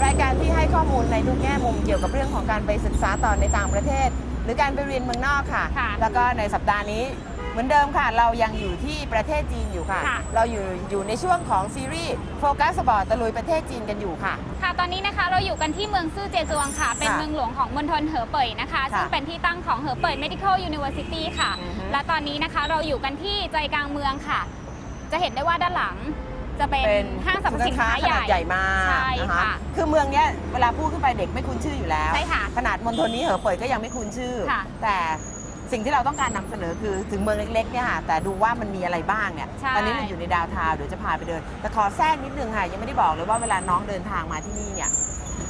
ร์ตรายการที่ให้ข้อมูลในทุกแง่มุมเกี่ยวกับเรื่องของการไปศึกษาต่อในต่างประเทศ หรือการไปเรียนเมืองนอกค่ะ ค่ะ แล้วก็ในสัปดาห์นี้เหมือนเดิมค่ะ เรายังอยู่ที่ประเทศจีนอยู่ค่ะ ค่ะ เราอยู่อยู่ในช่วงของซีรีส์โฟกัสสปอร์ตตะลุยประเทศจีนกันอยู่ค่ะ ค่ะตอนนี้นะคะเราอยู่กันที่เมืองซื่อเจจวงค่ะ เป็นค่ะเมืองหลวงของมณฑลเหอเป่ยนะคะค่ะซึ่งเป็นที่ตั้งของเหอเป่ย medical university ค่ะ อือฮึและตอนนี้นะคะเราอยู่กันที่ใจกลางเมืองค่ะ จะเห็นได้ว่าด้านหลัง จะเป็นเป็นห้างสรรพสินค้าขนาดใหญ่มากใช่นค่ะ คือเมืองเนี้ยเวลาพูดขึ้นไปเด็กไม่คุ้นชื่ออยู่แล้ว ใช่ค่ะ ขนาดมณฑลนี้เหอเป่ยก็ยังไม่คุ้นชื่อ ค่ะแต่สิ่งที่เราต้องการนำเสนอคือถึงเมืองเล็กๆเนี่ยค่ะแต่ดูว่ามันมีอะไรบ้างเนี่ยใช่ ตอนนี้เราอยู่ในดาวน์ทาวน์เดี๋ยวจะพาไปเดิน แต่ขอแทรกนิดนึงค่ะ ยังไม่ได้บอกเลยว่าเวลาน้องเดินทางมาที่นี่เนี่ย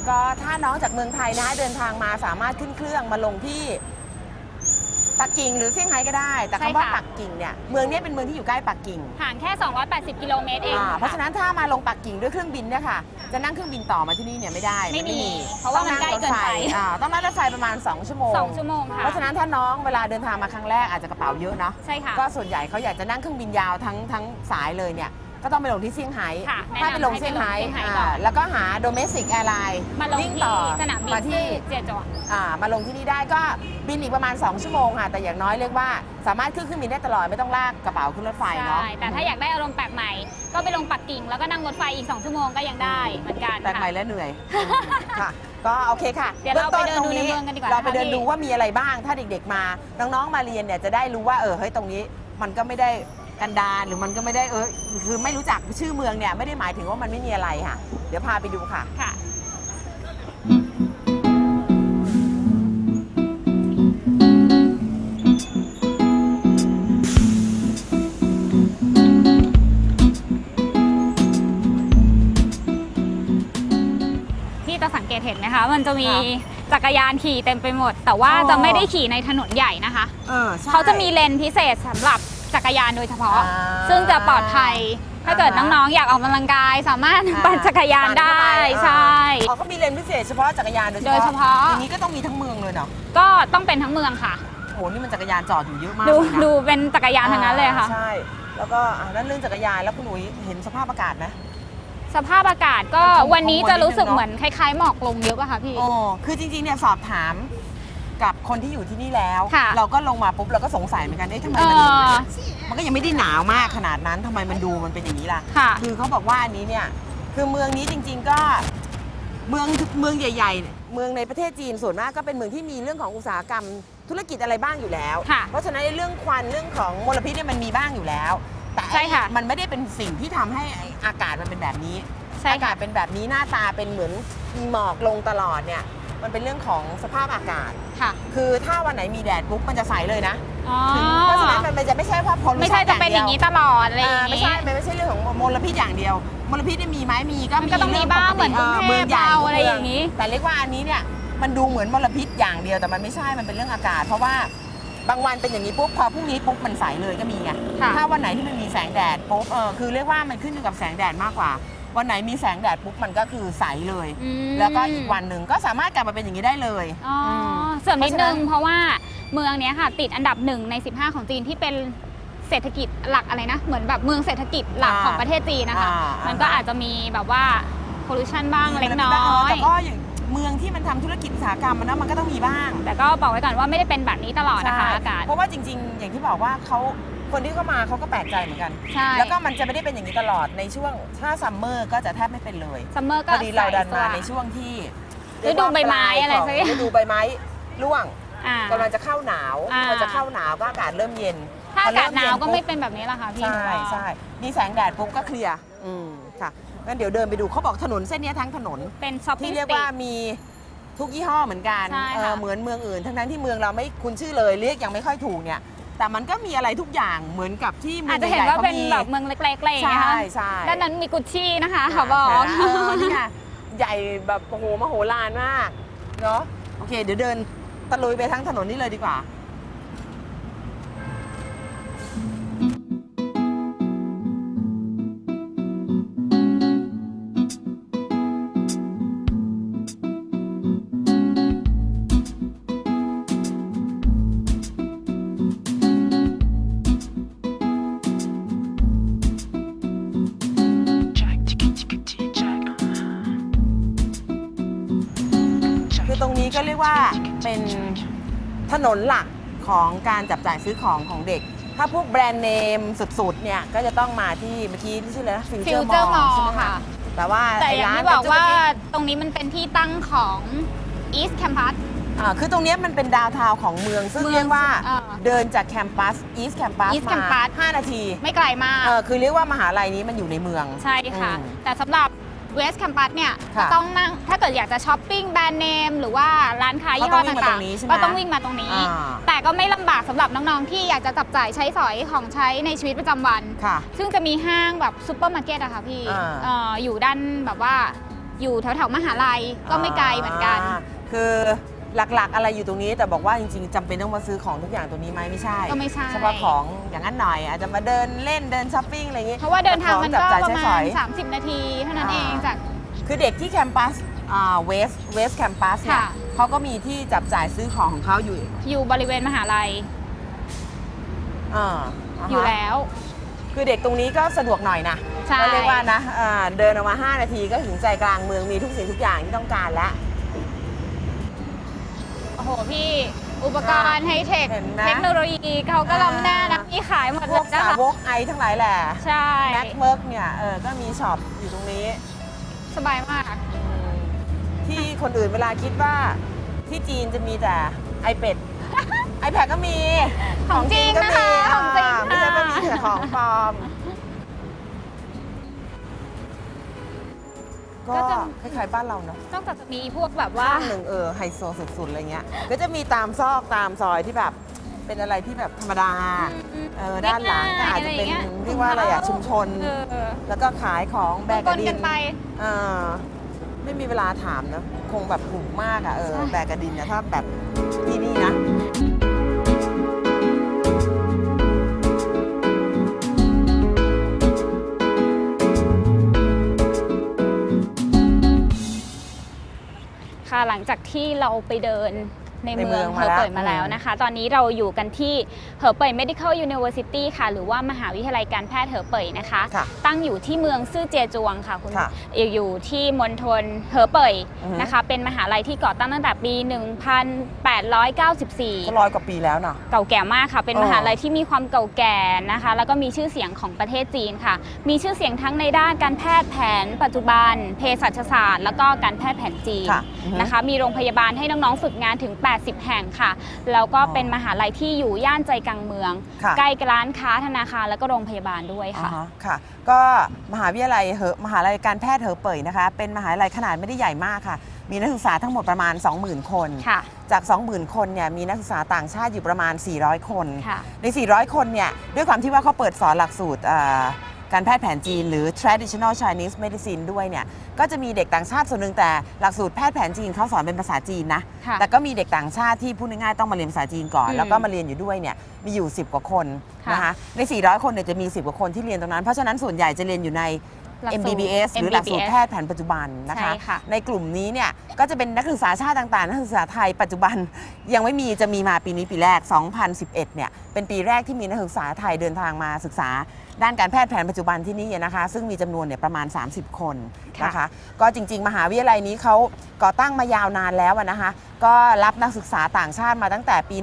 ก็ถ้าน้องจากเมืองไทยนะคะเดินทางมาสามารถขึ้นเครื่องมาลงที่ ปักกิ่งหรือเซี่ยงไฮ้ก็ได้ แต่ใช่คำว่าค่ะ ปักกิ่งเนี่ยเมืองเนี้เป็นเมืองที่อยู่ใกล้ปักกิ่งห่างแค่ 280 กิโลเมตรเองอ่าค่เพราะฉะนั้นถ้ามาลงปักกิ่งด้วยเครื่องบินเนี่ยค่ะจะนั่งเครื่องบินต่อมาที่นี่เนี่ยไม่ได้ไม่มีนเพราะว่ามันใกล้เกินไปต้องงรถฟอ่าต้องนั่งรถไฟประมาณ 2 ชั่วโมง สองชั่วโมงค่ะ เพราะฉะนั้นถ้าน้องเวลาเดินทางมาครั้งแรกอาจจะกระเป๋าเยอะเนาะ ใช่ค่ะ ก็ส่วนใหญ่เขาอยากจะนั่งเครื่องบินยาวทั้งทั้งสายเลยเนี่ย ก็ต้องไปลงที่เซี่ยงไฮ้ค่ะแนะนำถ้าไปลงเซี่ยงไฮ้ให้ไปลงเซี่ยงไฮ้ก่อน อ่าแล้วก็หา domestic airline มาลงวิ่งที่ต่อสนามบินมาที่ซื่อเจจวงอ่ามาลงที่นี่ได้ก็บินอีกประมาณ 2 ชั่วโมงค่ะ แต่อย่างน้อยเรียกว่าสามารถขึ้นเครื่องบินได้ตลอด ไม่ต้องลากกระเป๋าขึ้นรถไฟเนาะใช่ แต่ถ้าอยากได้อารมณ์แปลกใหม่ ก็ไปลงปักกิ่ง แล้วก็นั่งรถไฟอีก 2 ชั่วโมงก็ยังได้เหมือนกัน แปลกใหม่ค่ะและเหนื่อยค่ะ ก็โอเคค่ะเดี๋ยวเราบื้องต้ไปเดินดูในเมืองกันดีกว่าเราไปนะคะเดินพี่ ดูว่ามีอะไรบ้างถ้าเด็กๆมา น้องๆมาเรียนเนี่ยจะได้รู้ว่าเออเฮ้ยตรงนี้ มันก็ไม่ได้ กันดารหรือมันก็ไม่ได้เออคือไม่รู้จักชื่อเมืองเนี่ยไม่ได้หมายถึงว่ามันไม่มีอะไรค่ะ เดี๋ยวพาไปดูค่ะค่ะที่จะสังเกตเห็นไหมคะ มันจะมีค่ะจักรยานขี่เต็มไปหมด แต่ว่าอ๋อจะไม่ได้ขี่ในถนนใหญ่นะคะเออใช่เขาจะมีเลนพิเศษสำหรับ จักรยานโดยเฉพาะ อ่าซึ่งจะปลอดภัย ถ้าเกิดอ่าฮะ น้องๆ อยากออกกำลังกาย สามารถอ่าปั่นจักรยานได้ปั่นเข้าปใช่อ๋อเขามีเลนพิเศษเฉพาะจักรยานโดยเฉพาะ อย่างนี้ก็ต้องมีทั้งเมืองเลยเนาะก็ต้องเป็นทั้งเมืองค่ะ โหนี่มันจักรยานจอดอยู่เยอะมากดูเลยนะดูเป็นจักรยานทั้งนั้นเลยค่ะ อ่าใช่แล้วก็อ่านั่นเรื่องจักรยานแล้วคุณหนุ่ยเห็นสภาพอากาศไหม สภาพอากาศก็มันคงวันนี้จะรู้สึกคงเหมือนคล้ายๆหมอกลงเยอะป่ะคะพี่ โอ้คือจริงๆ เนี่ยสอบถาม กับคนที่อยู่ที่นี่แล้ว ค่ะ เราก็ลงมาปุ๊บเราก็สงสัยเหมือนกันเอ๊ะทำไมเอมันอมันก็ยังไม่ได้หนาวมากขนาดนั้นทำไมมันดูมันเป็นอย่างนี้ล่ะ ค่ะ คือเขาบอกว่าอันนี้เนี่ยคือเมืองนี้จริง ๆก็เมืองเมืองใหญ่ๆเมืองในประเทศจีนส่วนมากก็เป็นเมืองที่มีเรื่องของอุตสาหกรรมธุรกิจอะไรบ้างอยู่แล้ว ค่ะ เพราะฉะนั้นไอ้เรื่องควันเรื่องของมลพิษเนี่ยมันมีบ้างอยู่แล้ว แต่ใช่ค่ะ มันไม่ได้เป็นสิ่งที่ทำให้อากาศมันเป็นแบบนี้ ใช่อากาค่ะศเป็นแบบนี้หน้าตาเป็นเหมือนมีหมอกลงตลอดเนี่ย มันเป็นเรื่องของสภาพอากาศ ค่ะคือถ้าวันไหนมีแดดปุ๊บมันจะใสเลยนะอ๋อเพราะฉะนั้นมันจะไม่ใช่ว่าพลไม่ใช่จะเป็นอย่างนี้ตลอดอะไรอย่างไม่นี้ ใช่มันไม่ใช่เรื่องของมลพิษอย่างเดียว มลพิษเนี่ยมีไหมมีก็มันมีก็ต้องมีบ้างเหมือนกรุงเทพมืองใหญ่เราอะไรอย่างนี้ แต่เรียกว่าอันนี้เนี่ยมันดูเหมือนมลพิษอย่างเดียวแต่มันไม่ใช่มันเป็นเรื่องอากาศ เพราะว่าบางวันเป็นอย่างนี้ปุ๊บพอพรุ่งนี้ปุ๊บมันใสเลยก็มีไงค่ะ ถ้าวันไหนที่มันมีแสงแดดปุ๊บเออคือเรียกว่ามันขึ้นอยู่กับแสงแดดมากกว่า วันไหนมีแสงแดดปุ๊บมันก็คือใสเลย อืมแล้วก็อีกวันหนึ่งก็สามารถกลับมาเป็นอย่างนี้ได้เลย อ๋ออมเสริมนิดเพราะฉะนั้นึนงเพราะว่าเมืองเนี้ยค่ะ ติดอันดับหนึ่งใน 15 ของจีนที่เป็นเศรษฐกิจหลักอะไรนะ เหมือนแบบเมืองเศรษฐกิจหลักของประเทศจีนนะคะอ่าอ่ามั มันก็อาจจะมีแบบว่า pollution บ้างเล็กน้อยแต่ก็อย่าง เมืองที่มันทำธุรกิจอุตสาหกรรมมันนะมันก็ต้องมีบ้างแต่ก็บอกไว้ก่อนว่าไม่ได้เป็นแบบนี้ตลอดนะคะใช่อากาศเพราะว่าจริง ๆ อย่างที่บอกว่าเขาคนที่เข้ามาเขาก็แปลกใจเหมือนกัน ใช่แล้วก็มันจะไม่ได้เป็นอย่างนี้ตลอดในช่วงถ้าซัมเมอร์ก็จะแทบไม่เป็นเลยซัมเมอร์พก็อดีเราดันมาใส่ในช่วงที่ฤดูใบไม้อะไรสักอย่าง ฤดูใบไม้ร่วงอ่า กำลังจะเข้าหนาวอ่า พอจะเข้าหนาวก็อากาศเริ่มเย็นถ้าอากาศพหนาวก็เริ่ไม่เย็เป็นแบบนี้ละค่ะพี่ใช่หนูว่า ใช่มีแสงแดดปุ๊บก็เคลียร์อืมค่ะ งั้นเดี๋ยวเดินไปดูเขาบอกถนนเส้นเนี้ยทั้งถนน เป็นช้อปปิ้ที่ง เรียกสตรีว่าทมีทุกยี่ห้อเหมือนกันใช่เอค่ะอเหมือนเมืองอื่น ทั้งนั้นที่เมืองเราไม่คุ้นชื่อเลยเรียกยังไม่ค่อยถูกเนี่ย แต่มันก็มีอะไรทุกอย่างเหมือนกับที่เมือาอจงจะใหเห็นญ่ๆว่าเขาเป็นมีแบบเมืองเล็กๆอะไรอย่างใช่เงี้ยค่ะใช่ด้านนั้นมีกุชชี่นะคะเขาบอกใช่นะเออนี่ไงใหญ่แบบโอ้โหมโหฬารมากเนาะโอเค เดี๋ยวเดินตะลุยไปทั้งถนนนี้เลยดีกว่า นนหลักของการจับจ่ายซื้อของของเด็ก ถ้าพวกแบรนด์เนมสุดๆ เนี่ย ก็จะต้องมาที่เมื่อกี้ที่ชื่ออะไรนะฟิวเจอ Future ร์มอล Mall ใช่ไหมค่ะคะ แต่ว่าแต่ไอย่างที่ร้นบอกว่าเมื่ตรงนี้มันเป็นที่ตั้งของ East Campus อ่าคือตรงเนี้ยมันเป็นดาวน์ทาวน์ของเมือง ซึ่งเมืองเรียกว่าอ่าเดินจากแคมปัสอีสต์แคมปัส East มา Campus 5นาที ไม่ไกลมากเออคือเรียกว่ามหาลัยนี้มันอยู่ในเมือง ใช่ค่ะอืมแต่สำหรับ West Campus เนี่ยค่ะ จะต้องนั่งถ้าเกิดอยากจะช้อปปิ้งแบรนด์เนมหรือว่าร้านค้ายี่ห้อก็ต้องวิ่งมาตต่ารงงนี้ใช่ไหมๆก็ต้องวิ่งมาตรงนี้ อ่าแต่ก็ไม่ลำบากสำหรับน้องๆ ที่อยากจะจับจ่ายใช้สอยของใช้ในชีวิตประจำวัน ค่ะ ซึ่งจะมีห้างแบบซูเปอร์มาร์เก็ตอะค่ะพี่อ่า เอ่ออยู่ด้านแบบว่าอยู่แถวๆมหาลัยก็ไม่ไกลเหมือนกันาคือ หลักๆ อะไรอยู่ตรงนี้แต่บอกว่าจริงๆจำเป็นต้องมาซื้อของทุกอย่างตรงนี้ไหมไม่ใช่ก็ไม่ใช่ เฉพาะของอย่างนั้นหน่อย อาจจะมาเดินเล่นเดินช้อปปิ้งอะไรอย่างงี้เพราะว่าเดินทางมันจัก็บจ่ายประใช้มาสอณย30 นาทีเท่านั้นอ่าเองจาก คือเด็กที่แคมปัสเวสเวสแคมปัสเนี่ยค่ะ เขาก็มีที่จับจ่ายซื้อของของเขาอยู่อยู่บริเวณมหาลัยอ่าาฮะอยู่แล้ว คือเด็กตรงนี้ก็สะดวกหน่อยนะใช่ ก็เรียกว่านะอ่าเดินออกมา 5 นาทีก็ถึงใจกลางเมืองมีทุกสิ่งทุกอย่างที่ต้องการแล้วโอ้โหพี่อุปกรณ์ไฮเทคเห็นไหม เทคโนโลยีเขาก็ล้ำหน้านะอ่าพี่ขายหมดพเลวกยนะสาคะวกไอทั้งหลายแหละใช่ แม็กเวิร์กเนี่ยเออก็มีช็อปอยู่ตรงนี้ สบายมาก ที่คนอื่นเวลาคิดว่าที่จีนจะมีแต่ไอเป็ด ไอแพดก็มีของจริงก็นะคะมีของจริงาไม่ใช่ว่ามีค่ะแต่ของปลอม ก็คล้ายๆบ้านเราเนาะนอกจากจะมีพวกแบบว่าข้างหนึ่งเออไฮโซสุดๆอะไรเงี้ย ก็จะมีตามซอกตามซอยที่แบบ เป็นอะไรที่แบบธรรมดาเออด้านหลังก็อาจจะเป็นง่ายๆเรียกว่าอะไรอะชุมชน เออแล้วก็ขายของแบกปกระนดิกันนไป เออไม่มีเวลาถามนะ คงแบบถูกมากอะเออใช่ แบกกระดินนะถ้าแบบที่นี่นะ ค่ะ หลังจากที่เราไปเดิน ในในเมืองเมืเฮองอมาเป่ยแล้วมาแล้วนะคะ ตอนนี้เราอยู่กันที่เฮอเป่ย medical university ค่ะ หรือว่ามหาวิทยาลัยการแพทย์เฮอเป่ยนะคะ ค่ะตั้งอยู่ที่เมืองซื่อเจียจวงค่ะคุณค่ะอยู่ที่มณฑลเฮอเป่ยอือฮึ นะคะ เป็นมหาลัยที่ก่อตั้งตั้งแต่ปีก็1894ร้อยกว่าปีแล้วเนาะเก่าแก่มากค่ะ เป็นเออมหาลัยที่มีความเก่าแก่นะคะ แล้วก็มีชื่อเสียงของประเทศจีนค่ะ มีชื่อเสียงทั้งในด้านการแพทย์แผน ปัจจุบัน เภสัชศาสตร์ แล้วก็การแพทย์แผนจีนค่ะอือฮึนะคะ มีโรงพยาบาลให้น้องๆฝึกงานถึง80 แห่งค่ะ แล้วก็อ๋อเป็นมหาลัยที่อยู่ย่านใจกลางเมือง ค่ะ ใกล้กับร้านค้าธนาคารแล้วก็โรงพยาบาลด้วยอ่าค่ะฮะค่ะ ก็มหาวิทยาลัยเหอะมหาลัยการแพทย์เหอเป่ยนะคะ เป็นมหาลัยขนาดไม่ได้ใหญ่มากค่ะ มีนักศึกษาทั้งหมดประมาณ 20,000 คน ค่ะ จาก 20,000 คนเนี่ยมีนักศึกษาต่างชาติอยู่ประมาณ 400 คน ค่ะ ใน 400 คนเนี่ยด้วยความที่ว่าเขาเปิดสอนหลักสูตรอ่า การแพทย์แผนจีน หรือ traditional Chinese medicine ด้วยเนี่ยก็จะมีเด็กต่างชาติส่วนหนึ่งแต่หลักสูตรแพทย์แผนจีนเขาสอนเป็นภาษาจีนนะค่ะแต่ก็มีเด็กต่างชาติที่พูดง่ายๆต้องมาเรียนภาษาจีนก่อนอืมแล้วก็มาเรียนอยู่ด้วยเนี่ยมีอยู่ 10 กว่าคนค่ะนะคะใน 400 คนเนี่ยจะมี 10 กว่าคนที่เรียนตรงนั้น เพราะฉะนั้นส่วนใหญ่จะเรียนอยู่ในหลักสูตร MBBS หรือหลักสูตร MBBS แพทย์แผนปัจจุบันนะคะใช่ค่ะในกลุ่มนี้เนี่ยก็จะเป็นนักศึกษาชาติต่างๆ นักศึกษาไทยปัจจุบันยังไม่มีจะมีมาปีนี้ปีแรก 2011 เนี่ยเป็นปีแรกที่มีนักศึกษาไทยเดินทางมาศึกษาด้านการแพทย์แผนปัจจุบันที่นี่นะคะ ซึ่งมีจำนวนเนี่ยประมาณ 30 คนนะคะ ก็จริง ๆ มหาวิทยาลัยนี้เขาก่อตั้งมายาวนานแล้วอะนะคะ ก็รับนักศึกษาต่างชาติมาตั้งแต่ปี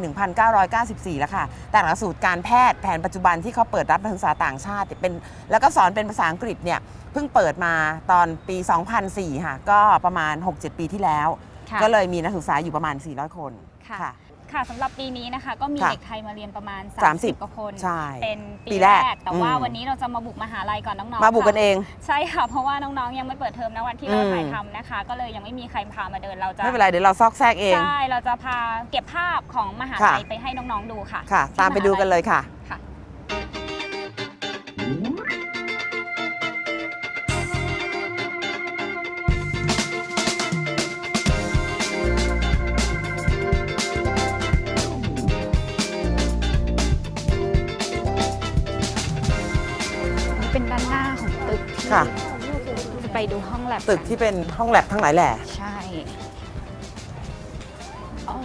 1994 แล้วค่ะ แต่หลักสูตรการแพทย์แผนปัจจุบันที่เขาเปิดรับนักศึกษาต่างชาติเป็นแล้วก็สอนเป็นภาษาอังกฤษเนี่ยเพิ่งเปิดมาตอนปี 2004 ค่ะ ก็ประมาณ 6-7 ปีที่แล้วค่ะก็เลยมีนักศึกษาอยู่ประมาณ 400 คนค่ะ ค่ะค่ะสำหรับปีนี้นะคะก็มีค่ะเด็กไทยมาเรียนประมาณ 30 30กว่าคนใช่เป็นปีปีแรแรก ก แต่ว่าอืม วันนี้เราจะมาบุกมหาลัยก่อนน้องๆมาบุกกันค่ะเอง ใช่ค่ะ เพราะว่าน้องๆยังไม่เปิดเทอมนะวันที่เราอืม ถ่ายทำนะคะ ก็เลยยังไม่มีใครพามาเดินเราจะไม่เป็นไรเดี๋ยวเราซอกแซกเอง ใช่เราจะพาเก็บภาพของมหาลัยค่ะ ไปให้น้องๆดูค่ะค่ะ ที่ตามไปดูกันเลยค่ะ ค่ะ แลบตึกที่เป็นห้องแลบทั้งหลายแหล่ใช่โอ้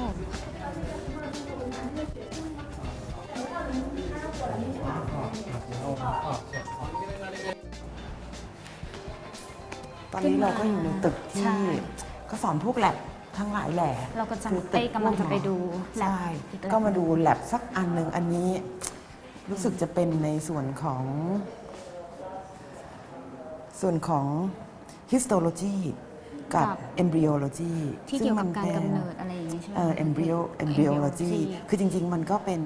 ตอนนี้เราก็อยู่ในตึกที่ใช่ก็สอนพวกแลบทั้งหลายแหล่เราก็จะคือเต้กำลังจะไปดูใช่อีแลบก็มาดูแลบสักอันหนึ่งอันนี้ รู้สึกจะเป็นในส่วนของ ส่วนของ histology กับ embryology ที่เกี่ยวกับการซึ่งกำมันป็นเนิดอะไรอย่างนี้ใช่ไหม เอ่อ embryo embryology embryology คือจริง ๆ มันก็เป็น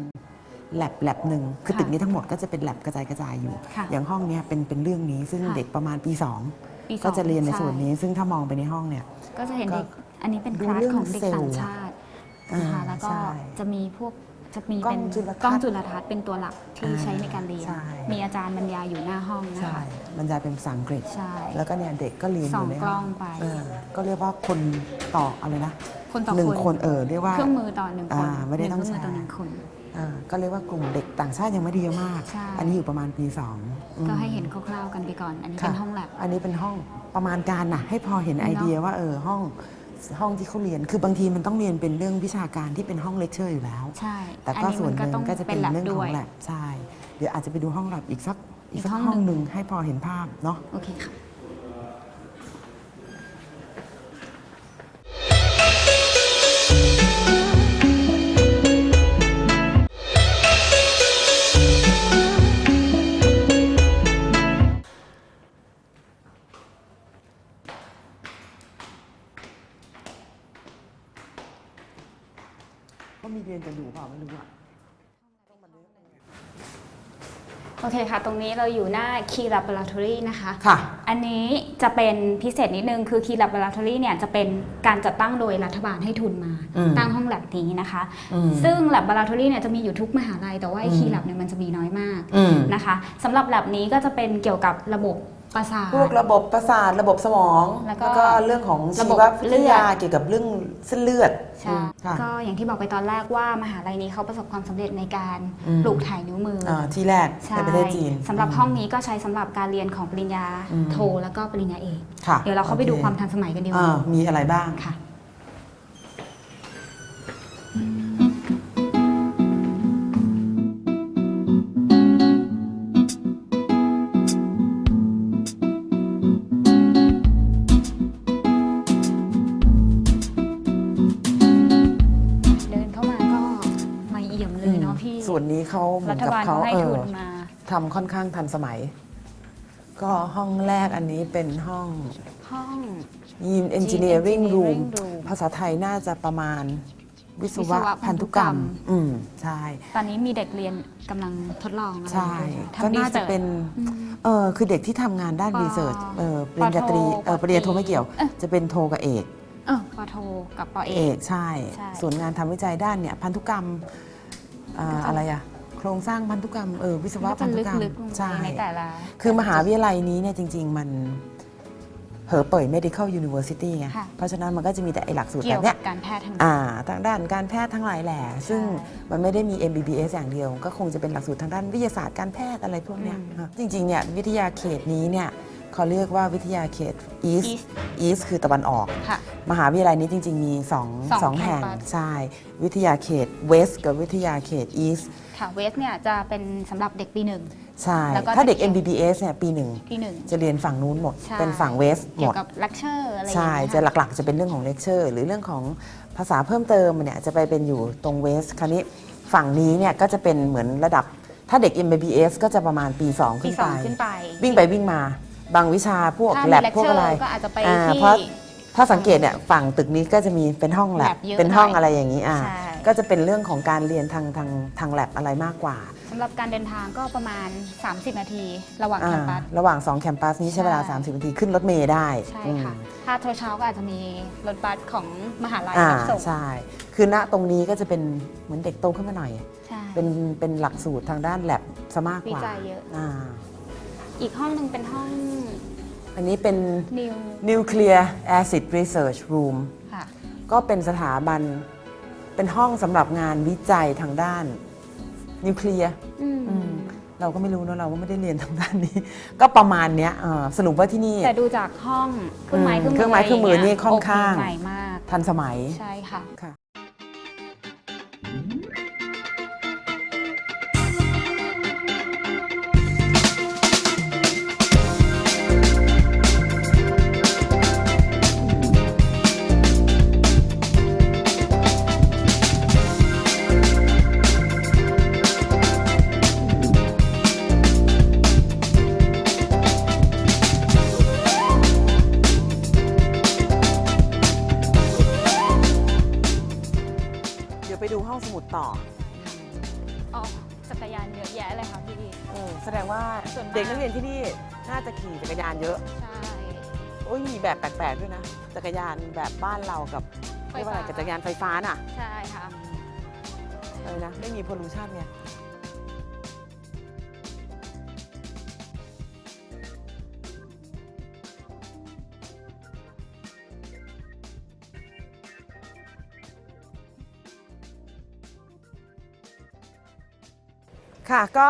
แลบแลบหนึ่งคือค่ะตึกนี้ทั้งหมดก็จะเป็นแลบกระจายกระจายอยู่ ค่ะอย่างห้องเนี้ยเป็นเป็นเรื่องนี้ซึ่งค่ะเด็กประมาณปี ปี2 สองก็จะเรียนในช่ ส่วนนี้ ซึ่งถ้ามองไปในห้องเนี่ย ก็จะเห็นก็เด็กอันนี้เป็นดูคลาสเรื่องของเด็กเซลล์ต่างชาตินะคะอ่าแล้วก็ใช่ จะมีพวก จะมีกล้องเป็นจุลทรรศน์กล้องจุลทรรศน์เป็นตัวหลักที่อ่าใช้ในการเรียน ใช่ มีอาจารย์บรรยายอยู่หน้าห้องนะใช่คะ บรรยายเป็นภาษาอังกฤษ ใช่ แล้วก็เนี่ยเด็กก็เรียนสอองยู่ในกล้องไป เออก็เรียกว่าคนต่ออะไรนะคนต่อหนึ่งคนคนเออเรียกว่า เครื่องมือต่อหนึ่งคนอ่าไม่ได้หนึ่ต้องเครื่องมือต่อใช้ หนึ่งคน อ่าก็เรียกว่ากลุ่มเด็กต่างชาติยังไม่ได้เยอะมาก ใช่ อันนี้อยู่ประมาณปีสองอืม ก็ให้เห็นคร่าวๆกันไปก่อน อันนี้ค่ะ เป็นห้องแลบ อันนี้เป็นห้องประมาณการน่ะให้พอเห็นเนอะไอเดียว่าเออห้อง ห้องที่เขาเรียน คือบางทีมันต้องเรียนเป็นเรื่องวิชาการที่เป็นห้องเลคเชอร์อยู่แล้ว ใช่ แต่อันก็นี้ส่วนมัหนึ่งต้องก็จะเป็นแลบเรื่องขด้อวงยแลบใช่ เดี๋ยวอาจจะไปดูห้องแลบอีกสักอีกอีกสักห้องห้องหหนึ่นึ่งงให้พอเห็นภาพเนาะ โอเคค่ะ ก็มีเรียนกันอยู่เปล่าไม่รู้อะโอเคค่ะ ตรงนี้เราอยู่หน้า Key Laboratory นะคะ ค่ะ อันนี้จะเป็นพิเศษนิดนึง คือ Key Laboratory เนี่ยจะเป็นการจัดตั้งโดยรัฐบาลให้ทุนมา อืมตั้งห้องแลบนี้นะคะ อืม ซึ่ง Laboratory เนี่ยจะมีอยู่ทุกมหาลัย แต่ว่าไอ้อืม Key Lab เนี่ยมันจะมีน้อยมาก อืม นะคะสำหรับแลบนี้ก็จะเป็นเกี่ยวกับระบบ ประสาท พวกระบบประสาทระบบสมองแล้วก็เรื่องของระชีบบววิทยาเลือดเกี่ยวกับเรื่องเส้นเลือดใช่อืมค่ะก็อย่างที่บอกไปตอนแรกว่ามหาลัยนี้เขาประสบความสำเร็จในการอืมปลูกถ่ายนิ้วมือออ่าที่แรกใช่ในประเทศจีนสำหรับห้องนี้ก็ใช้สำหรับการเรียนของปริญญาอืมโทแล้วก็ปริญญาเอกค่ะเดี๋ยวเราเข้าไปดูโอความทันสมัยกันดีกว่าอ่ามีอะไรบ้างค่ะเเขาเหมืรัอนฐกับบาลเขาเขาให้เอทุอนมา ทำค่อนข้างทันสมัย ก็ห้องแรกอันนี้เป็นห้อง ห้อง ยีน Engineering Engineering Room Room ภาษาไทยน่าจะประมาณวิศวิศวะวะพัพันนธุธุกกรรรรม ม อืม ใช่ ตอนนี้มีเด็กเรียนกำลังทดลองอะไรใช่ อยู่ก็ทำน่าจะ research เป็น อืม เออคือเด็กที่ทำงานด้านปรีเสิร์ชเออปริญญาตรีปโทเออปริญญาโทปตรี ไม่เกี่ยวเอ๊ะจะเป็นโทกับเอก เออปอโทกับปอเอเอก กใช่ ใช่ส่วนงานทำวิจัยด้านเนี่ย พันธุกรรมอ่าก็จะ อะไรอะ โครงสร้างพันธุกรรมเออวิศวะก็พัจะนธุกรรมลึกๆลงไปใช่ในแต่ละ คือมหาวิทยาลัยนี้เนี่ยจริง ๆ มันเหอเป่ย medical university ไงค่ะเพราะฉะนั้นมันก็จะมีแต่ไอหลักสูตรเกี่แบยวบเนี้กัยบการแพทย์ทางอ่าทางด้านการแพทย์ทั้งหลายแหล่ซึ่งมันไม่ได้มี MBBS อย่างเดียว ก็คงจะเป็นหลักสูตรทางด้านวิทยาศาสตร์การแพทย์อะไรพวกเนี้ยครับจริงๆเนี่ยวิทยาเขตนี้เนี่ยเขาเรียกว่าวิทยาเขต East East East คือตะวันออกค่ะมหาวิทยาลัยนี้จริง ๆ มี2องสองสองแห่ง campus ใช่ วิทยาเขต West กับวิทยาเขต East ค่ะเวสเนี่ยจะเป็นสำหรับเด็กปีหนึ่ง ใช่ แล้วก็ถ้าเด็ก จะเกี่ยว MBBS เนี่ยปีหนึ่งปีหนึ่ง จะเรียนฝั่งนู้นหมด ใช่ เป็นฝั่ง West หเกี่มยด วกับเลคเชอร์อะไรอย่างใช่ เงี้ยจะค่ะ หลักๆจะเป็นเรื่องของเลคเชอร์ หรือเรื่องของภาษาเพิ่มเติมเนี่ยจะไปเป็นอยู่ตรงเวสคราวนี้ฝั่งนี้เนี่ยก็จะเป็นเหมือนระดับถ้าเด็ก MBBS ก็จะประมาณปี 2 ปีขึ้นสไป องขึ้นไปวิ่งไปวิ่งมา บางวิชาพวกถ้าแลมีบเลคพวกเชออะไร ร์ก็อาจจะไปอ่าที่ เพราะ ถ้าสังเกตเนี่ยฝั่งตึกนี้ก็จะมีเป็นห้องแลบ lab เยอะเป็นห้องหน่อยอะไรอย่างนี้อ่าใช่ ก็จะเป็นเรื่องของการเรียนทางทางทางแลบอะไรมากกว่าสำหรับการเดินทางก็ประมาณ 30 นาที ระหว่างอ่าแคมปัสระหว่าง 2 แคมปัสนี้ใช้เวลา ใช่ 30นาทีขึ้นรถเมล์ได้ใช่อืมค่ะถ้าเช้าเช้าๆก็อาจจะมีรถบัสของมหาลัยอ่ารับส่งใช่ คือณตรงนี้ก็จะเป็นเหมือนเด็กโตขึ้นมาหน่อย ใช่ เป็นเป็นหลักสูตรทางด้านแลบซะมากกว่าวิจัยเยอะอ่าอีกห้องหนึ่งเป็นห้องอันนี้เป็น นิว Nuclear Acid Research Room ค่ะ ก็เป็นสถาบัน เป็นห้องสำหรับงานวิจัยทางด้าน นิวเคลียร์อืมอืมเราก็ไม่รู้เนอะเราก็ไม่ได้เรียนทางด้านนี้ ก็ประมาณเนี้ยเออสรุปว่าที่นี่ แต่ดูจากห้องเครื่องไม้อืมเครื่องมือเครื่องไม้เครื่องมือนี่ค่อนข้าง โใหม่มาก ทันสมัยใช่ค่ะ ค่ะ จักรยานเยอะแยะเลยค่ะพี่เออแสดงว่าส่วนมาก เด็กนักเรียนที่นี่น่าจะขี่จักรยานเยอะใช่ โอ้ยมีแบบแปลกๆด้วยนะ จักรยานแบบบ้านเรากับไฟเรียกว่าอะไรฟ้ากับจักรยานไฟฟ้าน่ะใช่ค่ะ อะไรนะไม่มีพลูชันไง ค่ะก็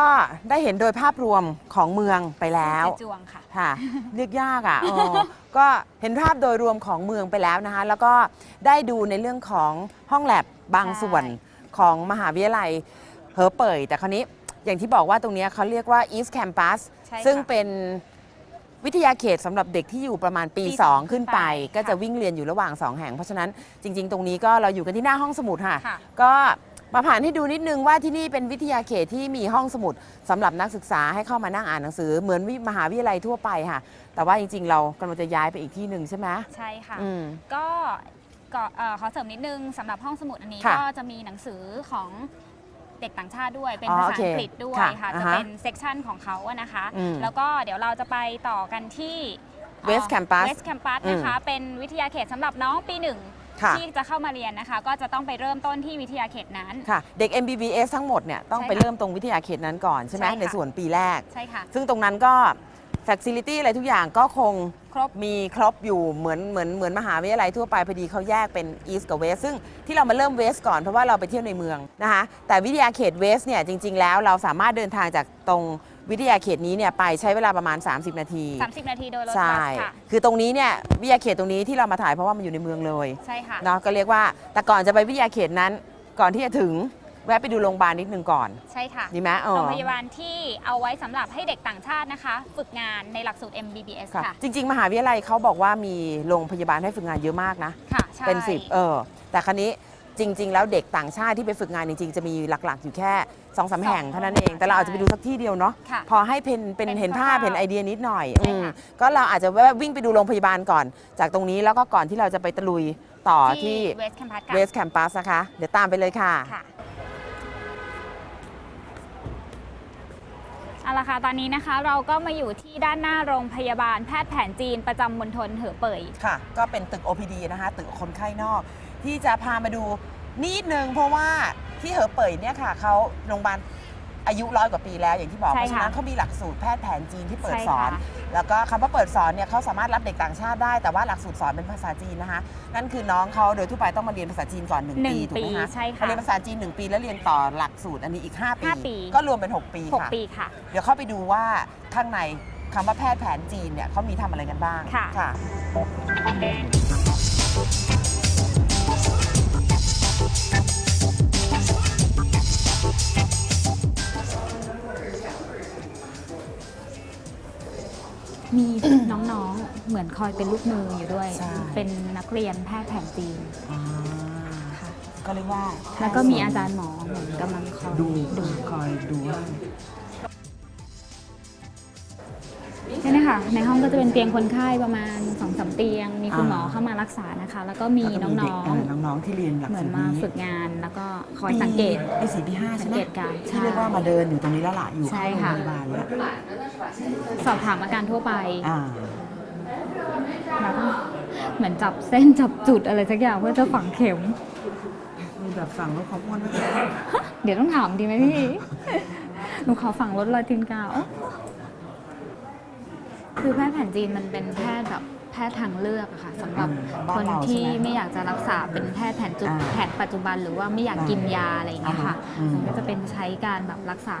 ได้เห็นโดยภาพรวมของเมืองไปแล้วเจจวงค่ะ ค่ะเรียกยากอะอ๋อก็เห็นภาพโดยรวมของเมืองไปแล้วนะคะ แล้วก็ได้ดูในเรื่องของห้องแลบบางส่วนของมหาวิทยาลัยเหอเป่ย แต่คราวนี้อย่างที่บอกว่าตรงเนี้ยเขาเรียกว่า East Campus ใช่ค่ะซึ่งเป็นวิทยาเขตสำหรับเด็กที่อยู่ประมาณปี ปีสอง2 ขึ้นไป ขึ้นไปก็จะค่ะวิ่งเรียนอยู่ระหว่าง 2 แห่ง เพราะฉะนั้นจริง ๆ ตรงนี้ก็เราอยู่กันที่หน้าห้องสมุดค่ะ ค่ะ ก็ มาผ่านให้ดูนิดนึงว่าที่นี่เป็นวิทยาเขตที่มีห้องสมุดสำหรับนักศึกษาให้เข้ามานั่งอ่านหนังสือเหมือนวิมหาวิทยาลัยทั่วไปค่ะ แต่ว่าจริงๆ เรากำลังจะย้ายไปอีกที่หนึ่งใช่ไหมใช่ค่ะอืมก็ก็เอ่อขอเสริมนิดนึงสำหรับห้องสมุดอันนี้ค่ะก็จะมีหนังสือของเด็กต่างชาติด้วย เป็นอ๋อภาโอษาเคอังกฤษด้วยค่ะค่ะอ่าจะฮะเป็นเซกชันของเขาอะนะคะอืมแล้วก็เดี๋ยวเราจะไปต่อกันที่ West Campus West Campus นะคะ เป็นวิทยาเขตสำหรับน้องปีหนึ่ง ค่ะ ที่จะเข้ามาเรียนนะคะ ก็จะต้องไปเริ่มต้นที่วิทยาเขตนั้น ค่ะ เด็ก MBBS ทั้งหมดเนี่ยต้องใช่ไปค่ะเริ่มตรงวิทยาเขตนั้นก่อนใช่ไหมใช่ค่ะ ในส่วนปีแรก ใช่ค่ะ ซึ่งตรงนั้นก็ Facility อะไรทุกอย่างก็คงครบ มีครบอยู่เหมือนเหมือนเหมือนมหาวิทยาลัยทั่วไปพอดีเขาแยกเป็น East กับ West ซึ่งที่เรามาเริ่ม West ก่อนเพราะว่าเราไปเที่ยวในเมืองนะคะ แต่วิทยาเขต West เนี่ยจริง ๆ แล้วเราสามารถเดินทางจากตรง วิทยาเขตนี้เนี่ยไปใช้เวลาประมาณ 30 นาที 30 นาทีโดยรถใช่บัสค่ะ คือตรงนี้เนี่ยวิทยาเขตตรงนี้ที่เรามาถ่ายเพราะว่ามันอยู่ในเมืองเลย ใช่ค่ะ เนาะก็เรียกว่าแต่ก่อนจะไปวิทยาเขตนั้น ก่อนที่จะถึงแวะไปดูโรงพยาบาลนิดนึงก่อน ใช่ค่ะ ดีไหมเออ โรงพยาบาลที่เอาไว้สำหรับให้เด็กต่างชาตินะคะ ฝึกงานในหลักสูตร MBBS ค่ะ ค่ะ จริง ๆ มหาวิทยาลัยเขาบอกว่ามีโรงพยาบาลให้ฝึกงานเยอะมากนะ ค่ะ ใช่เป็นสิบเออ แต่ครั้นี้จริง ๆ แล้วเด็กต่างชาติที่ไปฝึกงานจริง ๆ จะมีหลัก ๆ อยู่แค่สองสามแห่งเท่านั้นเอง แต่เราอาจจะไปดูสักที่เดียวเนาะค่ะพอให้เป็นเป็นเป็นเห็นภาพคร่าวๆเห็นไอเดียนิดหน่อยใช่อืมค่ะก็เราอาจจะแวะวิ่งไปดูโรงพยาบาลก่อน จากตรงนี้แล้วก็ก่อนที่เราจะไปตะลุยต่อที่ West Campus ค่ะ West Campus นะคะ เดี๋ยวตามไปเลยค่ะ ค่ะเอาละค่ะ ตอนนี้นะคะเราก็มาอยู่ที่ด้านหน้าโรงพยาบาลแพทย์แผนจีนประจำมณฑลเหอเป่ย ค่ะ ก็เป็นตึก OPD นะคะ ตึกคนไข้นอก ที่จะพามาดู นิดนึงเพราะว่าที่เหอเป่ยเนี่ยค่ะเขาโรงพยาบาลอายุร้อยกว่าปีแล้วอย่างที่บอกใช่เพราะฉะนั้นค่ะเขามีหลักสูตรแพทย์แผนจีนที่เปิดใช่สอน ค่ะ แล้วก็คำว่าเปิดสอนเนี่ยเขาสามารถรับเด็กต่างชาติได้แต่ว่าหลักสูตรสอนเป็นภาษาจีนนะคะ นั่นคือน้องเขาโดยทั่วไปต้องมาเรียนภาษาจีนก่อน1หนึ่ปีงถูกไหมคะปีใช่ค่ะพอเรียนภาษาจีน1ปีแล้วเรียนต่อหลักสูตรอันนี้อีก5ปีห้าปี ก็รวมเป็น6ปีค่ะ6ปีค่ะ เดี๋ยวเข้าไปดูว่าข้างในคำว่าแพทย์แผนจีนเนี่ยเขามีทำอะไรกันบ้างค่ะ ค่ะ มีน้องๆ เหมือนคอยเป็นลูกมืออยู่ด้วย ใช่ เป็นนักเรียนแพทย์แผนจีนอ่าค่ะก็เรียกว่าแล้วก็มีอาจารย์หมอเหมือนกำลังคอยดูดูคอยดูให้ ใช่ไหมคะในห้องก็จะเป็นเตียงคนไข้ประมาณ2อสเตียง มีคุณหมออ่าเข้ามารักษานะคะ แล้วก็มีแล้วก็น้เด็กองเน้องๆที่เรียนหลัๆกเหมือสูนตรมานี้ฝึกงานแล้วก็คอยสังเกต ปีสี่ปีห้าใช่ไหมสังเกตการณ์ที่ใช่เรียกว่ามาเดินอยู่ตรงนี้แล้วล่ะอยู่ใช่ข้างโรงค่ะพยาบาลแล้วสอบถามอาการทั่วไปอ่า แล้วก็เหมือนจับเส้นจับจุดอะไรสักอย่างเพื่อจะฝังเข็ม มีแบบฝั่งรถความอ้วนไหม เดี๋ยวต้องถามดีไหมพี่ หนูขอฝังรถรอยตีนกาว คือแพทย์แผนจีนมันเป็นแพทย์แบบแพทย์ทางเลือกอะค่ะสำหรับบ้าคนนเราใช่ที่ไหมไม่อยากจะรักษาเป็นแพทย์แผนจุอ่าแผนปัจจุบันหรือว่าไม่อยากกินยาอะไรอย่างเงี้ยค่ะอ่าฮะอืม มันก็จะเป็นใช้การแบบรักษา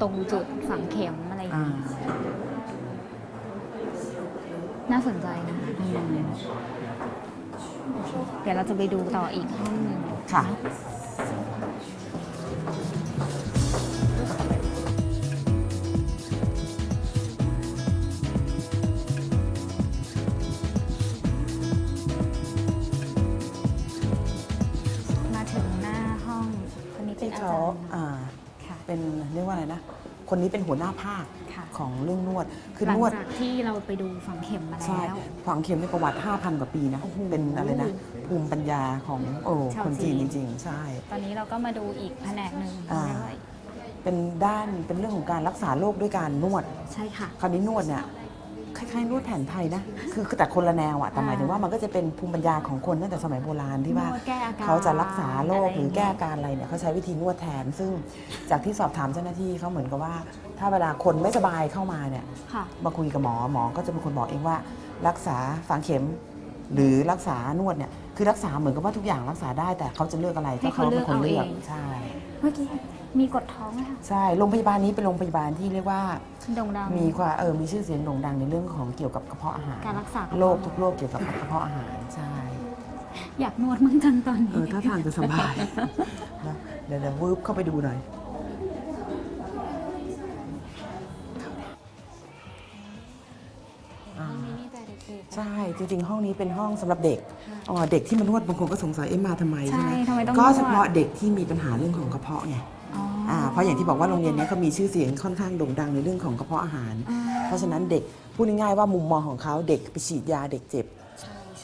ตรงจุดฝังเข็มอะไรอย่างอ่าเงี้ยน่าสนใจนะคะอืมเดี๋ยวเราจะไปดูต่ออีกห้องหนึ่งค่ะ เป็นที่อาเขาจารย์อ่าค่ะเป็นเรียกว่าอะไรนะ คนนี้เป็นหัวหน้าภาคค่ะของเรื่องนวด คือหลันงวดจากที่เราไปดูฝังเข็มมาใช่แล้ว ฝังเข็มในประวัติ 5,000 กว่าปีนะ โอ้โหเป็นอะไรนะ ภูมิปัญญาของโอ้ชาวคนจีนจีจน ริง ๆ ใช่ ตอนนี้เราก็มาดูอีกแผนกหนึ่งอ่า ด้วยเป็นด้านเป็นเรื่องของการรักษาโรคด้วยการนวด ใช่ค่ะ คราวนี้นวดเนี่ย คล้ายๆนวดแผนไทยนะ คือคือแต่คนละแนวอะแต่หมายถึงว่ามันก็จะเป็นภูมิปัญญาของคนตั้งแต่สมัยโบราณที่ว่า นวดแก้อาการเขาจะรักษาโรคอะไรหรือแก้อาการอะไรเนี่ยเขาใช้วิธีนวดแทน ซึ่งจากที่สอบถามเจ้าหน้าที่เขาเหมือนกับว่า ถ้าเวลาคนไม่สบายเข้ามาเนี่ยค่ะ มาคุยกับหมอหมอก็จะเป็นคนบอกเองว่า รักษาฝังเข็ม หรือรักษานวดเนี่ยคือรักษาเหมือนกับว่าทุกอย่างรักษาได้แต่เขาจะเลือกอะไรให้ก็เขาเขาเป็นคนเลืเลืออกกเอาเอง ใช่ เมื่อกี้ มีกดท้องไหมคะใช่โรงพยาบาลนี้เป็นโรงพยาบาลที่เรียกว่าโด่งดัง มีความเออมีชื่อเสียงโด่งดังในเรื่องของเกี่ยวกับกระเพาะอาหารการรักษา โรคทุกโรคเกี่ยวกับกระเพาะอาหารใช่อยากนวดมั่งจังตอนเอนี้ อถ้าทางจะสบายนะเดี๋ยวเดี๋ยววืบเข้าไปดูหน่อยอ่านี่แต่เด็กใช่จริงๆ ห้องนี้เป็นห้องสำหรับเด็กอ๋อเด็กที่มานวดบางคนก็สงสัยเอ๊ะมาทำไมใช่ใช่ไหมทำไมต้องก็นวดเฉพาะเด็กที่มีปัญหาเรื่องของกระเพาะไง อ๋อออ่าเพราะอย่างที่บอกว่าโรงเรียนเนี้ยเขามีชื่อเสียงค่อนข้างโด่งดังในเรื่องของกระเพาะอาหาร อ่าเพราะฉะนั้นเด็กพูดง่ายๆว่ามุมมองของเขาเด็กไปฉีดยาเด็กเจ็บ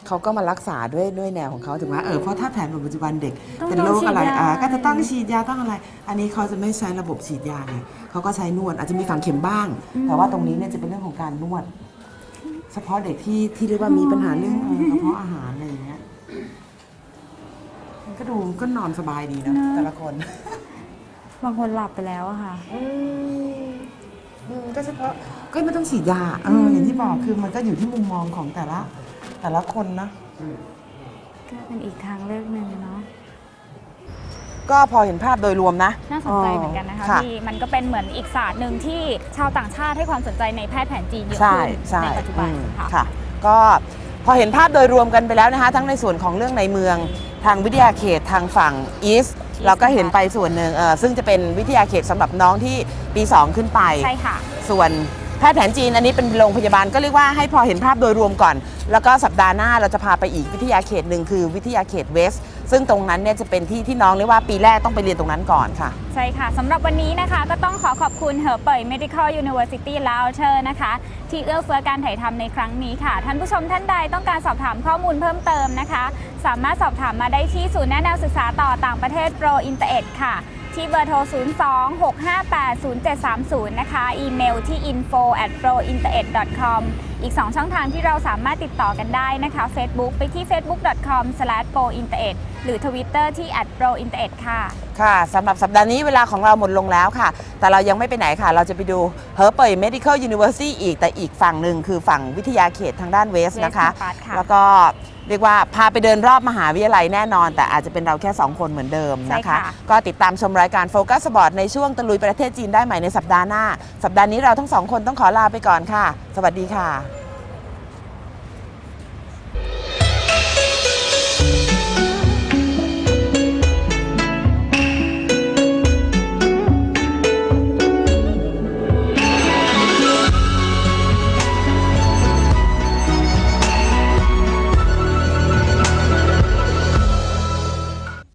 เขาก็มารักษาด้วยด้วยแนวของเขาถึงว่าเออเพราะถ้าแผนปัจจุบันเด็กต้องเป็นโรคอะไรต้องฉีดยาอ่าก็จะต้องฉีดยาต้องอะไร อันนี้เขาจะไม่ใช้ระบบฉีดยาไงเขาก็ใช้นวดอาจจะมีฝังเข็มบ้าง แต่ว่าตรงนี้เนี่ยจะเป็นเรื่องของการนวด เฉพาะเด็กที่ที่เรียกว่ามีปัญหาเรื่องเอ่อกระเพาะอาหารอะไรอย่างเงี้ยก็ดูก็นอนสบายดีนะแต่ละคน บางคนหลับไปแล้วอะค่ะ อืมอืมก็เฉพาะก็ไม่ต้องฉีดยาเอออย่างที่บอกคือมันก็อยู่ที่มุมมองของแต่ละ แต่ละคนนะ ก็เป็นอีกทางเลือกหนึ่งเนาะ ก็พอเห็นภาพโดยรวมนะน่าสนใจเหมือนกันนะคะค่ะที่มันก็เป็นเหมือนอีกศาสตร์หนึ่งที่ชาวต่างชาติให้ความสนใจในแพทย์แผนจีนเยอะใช่ขึ้นใช่ในปัจจุบันอืมค่ะ ค่ะ ก็ พอเห็นภาพโดยรวมกันไปแล้วนะคะ ทั้งในส่วนของเรื่องในเมือง ทางวิทยาเขตทางฝั่งอีสเราก็เห็นไปส่วนหนึ่งเออซึ่งจะเป็นวิทยาเขตสำหรับน้องที่ปี 2 ขึ้นไป ใช่ค่ะ ส่วนแพทย์แผนจีนอันนี้เป็นโรงพยาบาลก็เรียกว่าให้พอเห็นภาพโดยรวมก่อน แล้วก็สัปดาห์หน้าเราจะพาไปอีกวิทยาเขตหนึ่งคือวิทยาเขตเวส ซึ่งตรงนั้นเนี่ยจะเป็นที่ที่น้องเรียกว่าปีแรกต้องไปเรียนตรงนั้นก่อนค่ะ ใช่ค่ะสำหรับวันนี้นะคะก็ต้องขอขอบคุณเหอเป่ย Medical University ลาวเชอร์นะคะ ที่เอื้อเฟื้อการถ่ายทำในครั้งนี้ค่ะ ท่านผู้ชมท่านใดต้องการสอบถามข้อมูลเพิ่มเติมนะคะ สามารถสอบถามมาได้ที่ศูนย์แนะแนวศึกษาต่อต่างประเทศ Pro Inter ค่ะ ที่เบอร์โทร 02-658-0730 นะคะ อีเมลที่ info at prointeret com อีก 2 ช่องทางที่เราสามารถติดต่อกันได้นะคะ Facebook ไปที่ facebook.com/prointered หรือ Twitter ที่ at prointered ค่ะ ค่ะสำหรับสัปดาห์นี้เวลาของเราหมดลงแล้วค่ะ แต่เรายังไม่ไปไหนค่ะ เราจะไปดูเฮอร์เปย Medical University อีกแต่อีกฝั่งหนึ่งคือฝั่งวิทยาเขตทางด้านเวส West นะคะ Campus ค่ะ แล้วก็เรียกว่าพาไปเดินรอบมหาวิทยาลัยแน่นอน แต่อาจจะเป็นเราแค่ 2 คนเหมือนเดิมนะใช่คะ ค่ะ ก็ติดตามชมรายการโฟกัสสปอร์ตในช่วงตะลุยประเทศจีนได้ใหม่ในสัปดาห์หน้า สัปดาห์นี้เราทั้งสองคนต้องขอลาไปก่อนค่ะ สวัสดีค่ะ